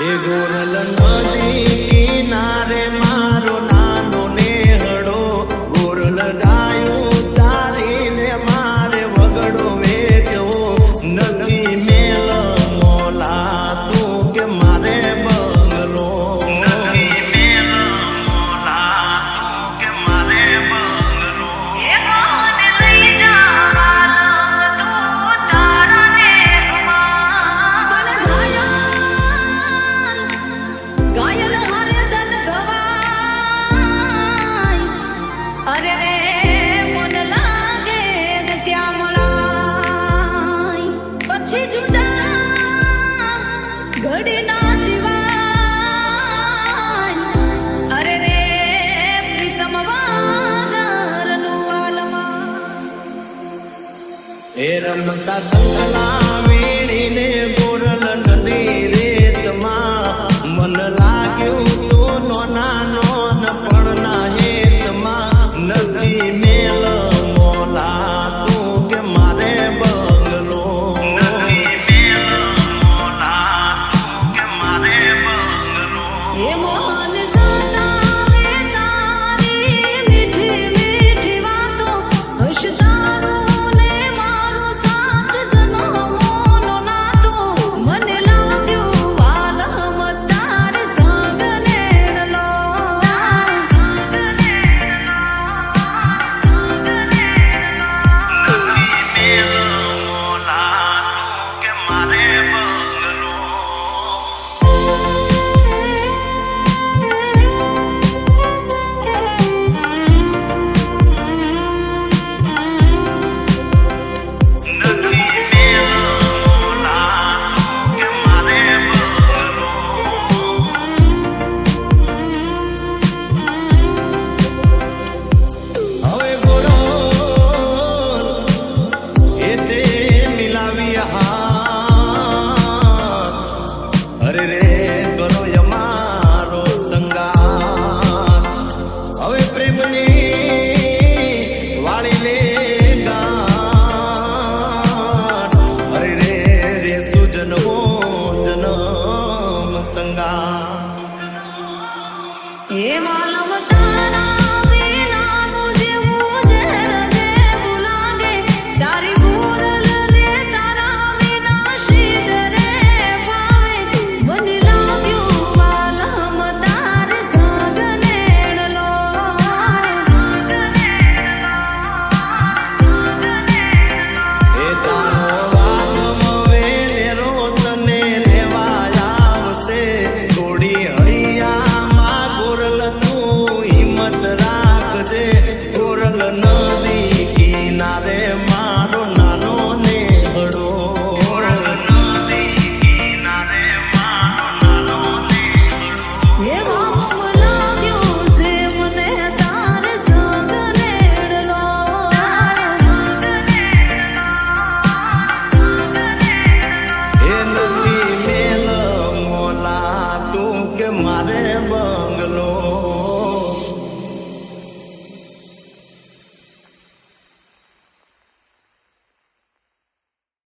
એ ગોરલ નદી કિનારે મારો પછી જુદા ઘડીના જીવાય અરે રે પ્રીતમ વાગરનું વાલમાં રમતા સસલા પ્રેમની વાળી લે રે રે સુજનમો